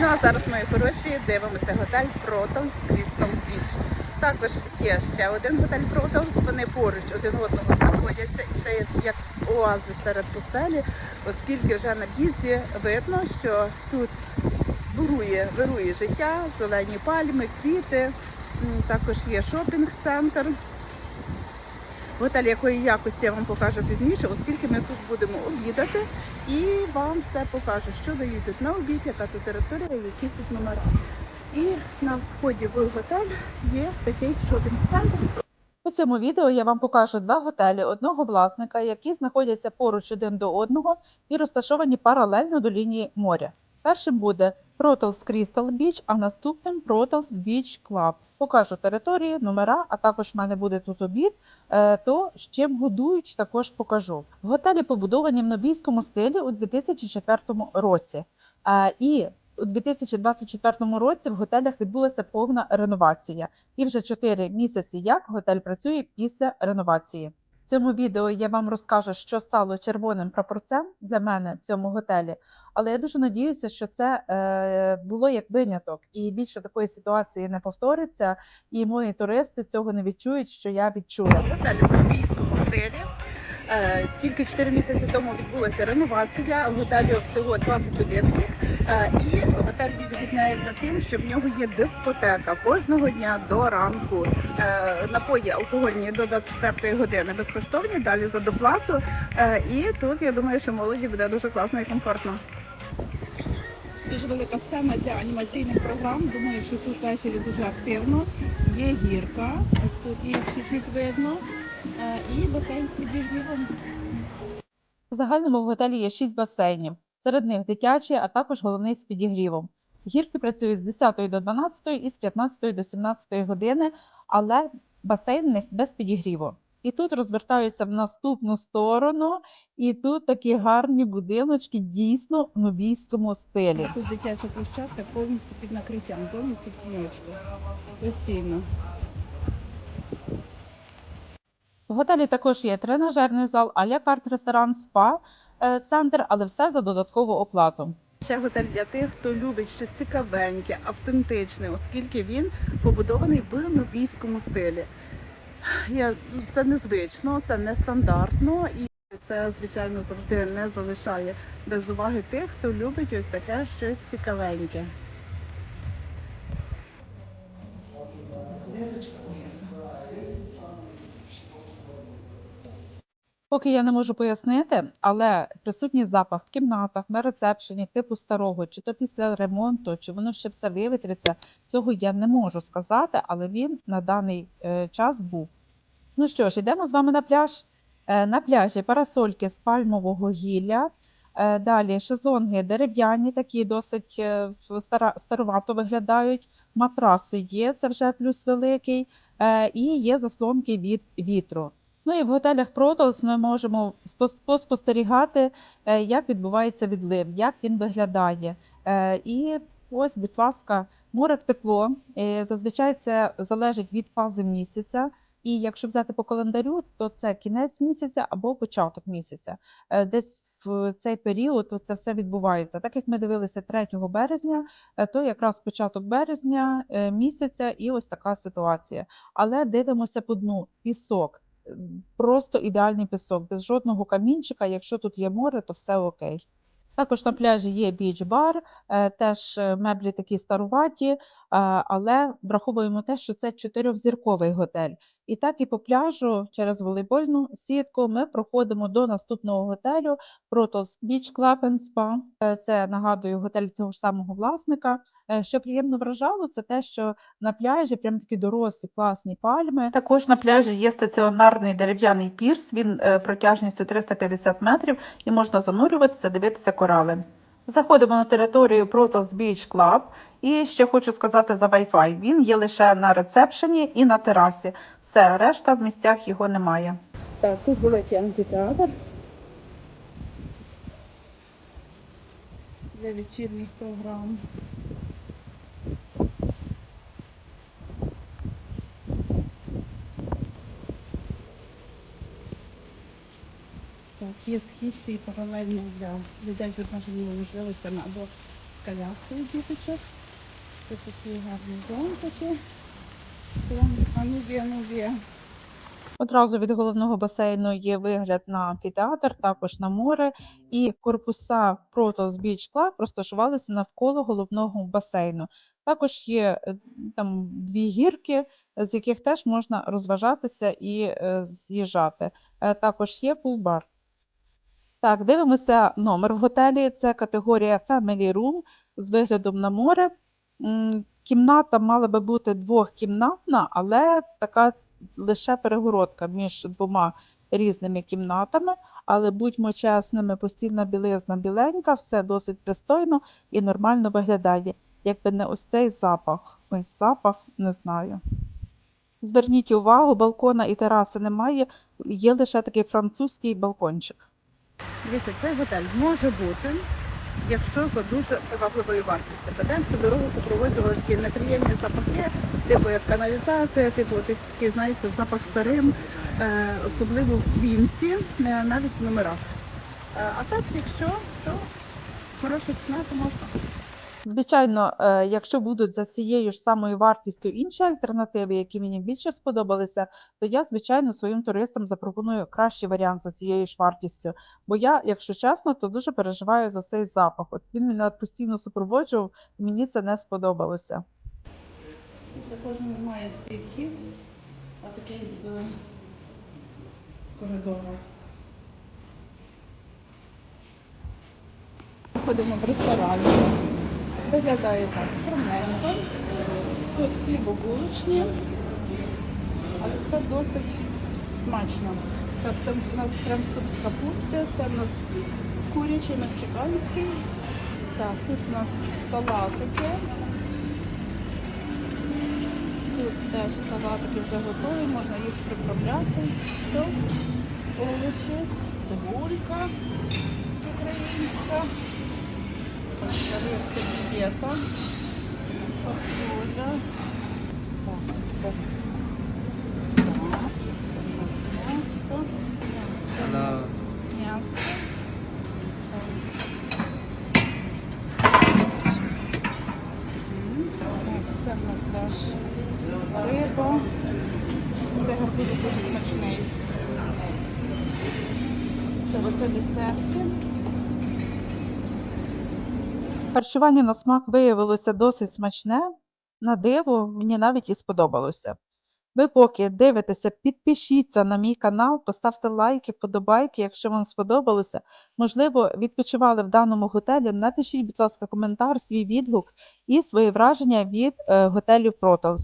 Ну а зараз, мої хороші, дивимося готель Протонс Crystal Beach. Також є ще один готель Протонс. Вони поруч один одного знаходяться, і це як оази серед пустелі, оскільки вже на в'їзді видно, що тут вирує, вирує життя, зелені пальми, квіти. Також є шопінг-центр. Готель якої якості я вам покажу пізніше, оскільки ми тут будемо обідати і вам все покажу, що дають тут на обід, яка тут територія, які тут номера. І на вході в готель є такий шопінг-центр. У цьому відео я вам покажу два готелі одного власника, які знаходяться поруч один до одного і розташовані паралельно до лінії моря. Першим буде Protos Crystal Beach, а наступним Protos Beach Club. Покажу території, номера, а також в мене буде тут обід. е, То з чим годують, також покажу. Готелі побудовані в нобійському стилі у 2004 році. Е, І у 2024 році в готелях відбулася повна реновація. І вже 4 місяці як готель працює після реновації. В цьому відео я вам розкажу, що стало червоним прапорцем для мене в цьому готелі. Але я дуже надіюся, що це е, було як виняток, і більше такої ситуації не повториться, і мої туристи цього не відчують, що я відчула. Готель в нобійському стилі. Е, Тільки 4 місяці тому відбулася реновація. Готелю всього 21 рік. Е, І готель відрізняється тим, що в нього є дискотека кожного дня до ранку. Напої алкогольні до 24 години безкоштовні, далі за доплату. І тут я думаю, що молоді буде дуже класно і комфортно. Дуже велика сцена для анімаційних програм. Думаю, що тут ввечері дуже активно. Є гірка, ось тут її чуть-чуть видно. Е, І басейн з підігрівом. В загальному в готелі є 6 басейнів. Серед них дитячі, а також головний з підігрівом. Гірки працюють з 10 до 12 і з 15 до 17 години, але басейн в них без підігріву. І тут розвертаюся в наступну сторону, і тут такі гарні будиночки дійсно в нубійському стилі. Тут дитяча площадка повністю під накриттям, повністю в тіньочку. Постійно. В готелі також є тренажерний зал, а-ля карт ресторан, спа е, центр, але все за додаткову оплату. Ще готель для тих, хто любить щось цікавеньке, автентичне, оскільки він побудований в нобійському стилі. Я, це незвично, це нестандартно і це, звичайно, завжди не залишає без уваги тих, хто любить ось таке щось цікавеньке. Поки я не можу пояснити, але присутній запах в кімнатах, на рецепшені, типу старого, чи то після ремонту, чи воно ще все вивітриться, цього я не можу сказати, але він на даний е, час був. Ну що ж, йдемо з вами на пляж. Е, на пляжі парасольки з пальмового гілля. Е, далі шезлонги дерев'яні, такі досить старовато виглядають. Матраси є, це вже плюс великий. І є заслонки від вітру. Ну і в готелях Протолс ми можемо спос- поспостерігати, е, як відбувається відлив, як він виглядає. Е, І ось, будь ласка, море втекло. Е, Зазвичай це залежить від фази місяця. І якщо взяти по календарю, то це кінець місяця або початок місяця. Десь в цей період це все відбувається. Так як ми дивилися 3 березня, то якраз початок березня місяця і ось така ситуація. Але дивимося по дну пісок. Просто ідеальний пісок, без жодного камінчика. Якщо тут є море, то все окей. Також на пляжі є біч-бар, е, теж е, меблі такі старуваті, е, але враховуємо те, що це чотирьохзірковий готель. І так і по пляжу через волейбольну сітку ми проходимо до наступного готелю Protos Beach Club and Це нагадую готель цього ж самого власника. Е, Що приємно вражало, це те, що на пляжі прям такі дорослі, класні пальми. Також на пляжі є стаціонарний дерев'яний пірс. Він е, протяжністю 350 метрів і можна занурюватися, дивитися корали. Заходимо на територію Protos Beach Club. І ще хочу сказати за Wi-Fi. Він є лише на рецепшені і на терасі. Все, решта в місцях його немає. Так, тут великий амфітеатр. Для вечірніх програм. Так, є східці паралельно для людей з обмеженими можливостями або коляскою діточок. Це такі гарні зонтики. Одразу від головного басейну є вигляд на амфітеатр, також на море, і корпуса Protos Beach Club розташувалися навколо головного басейну. Також є е, там дві гірки, з яких теж можна розважатися і е, з'їжджати. Е, Також є пул-бар. Так, дивимося номер в готелі. Це категорія Family Room з виглядом на море. Кімната мала би бути двохкімнатна, але така лише перегородка між двома різними кімнатами. Але будьмо чесними, постільна білизна біленька, все досить пристойно і нормально виглядає. Якби не ось цей запах. Ось запах, не знаю. Зверніть увагу, балкона і тераси немає, є лише такий французький балкончик. Дивіться, цей готель може бути, якщо за дуже привабливою вартістю. Будемо дорогу супроводжували такі неприємні запахи, типу як каналізація, типу такий, знаєте, запах старим, е, особливо в квінці, е, навіть в номерах. Е, а так, якщо, то хороша ціна, то можна. Звичайно, е, якщо будуть за цією ж самою вартістю інші альтернативи, які мені більше сподобалися, то я, звичайно, своїм туристам запропоную кращий варіант за цією ж вартістю. Бо я, якщо чесно, то дуже переживаю за цей запах. От він мене постійно супроводжував, і мені це не сподобалося. Це кожен має свій вхід, а такий з, з коридору. Ходимо в ресторан. Виглядає так скромненько. Тут хлібобулочні, але все досить смачно. Це у нас крем-суп з капусти, це у нас курячий мексиканський. Так, тут у нас салатики. Тут теж салатики вже готові, можна їх приправляти. Овочі, цибулька українська, рис дієта, фасоля. Так, це, це у нас м'ясо. Це у нас м'ясо. Це в нас теж риба. Це дуже смачний. Це десертки. Харчування на смак виявилося досить смачне. На диво, мені навіть і сподобалося. Ви поки дивитеся, підпишіться на мій канал, поставте лайки, вподобайки, якщо вам сподобалося. Можливо, відпочивали в даному готелі. Напишіть, будь ласка, коментар, свій відгук і свої враження від е, готелю Protos.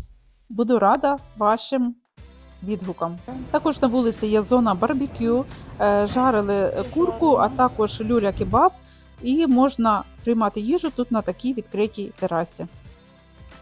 Буду рада вашим відгукам. Також на вулиці є зона барбекю, е, жарили курку, а також люля кебаб, і можна приймати їжу тут на такій відкритій терасі.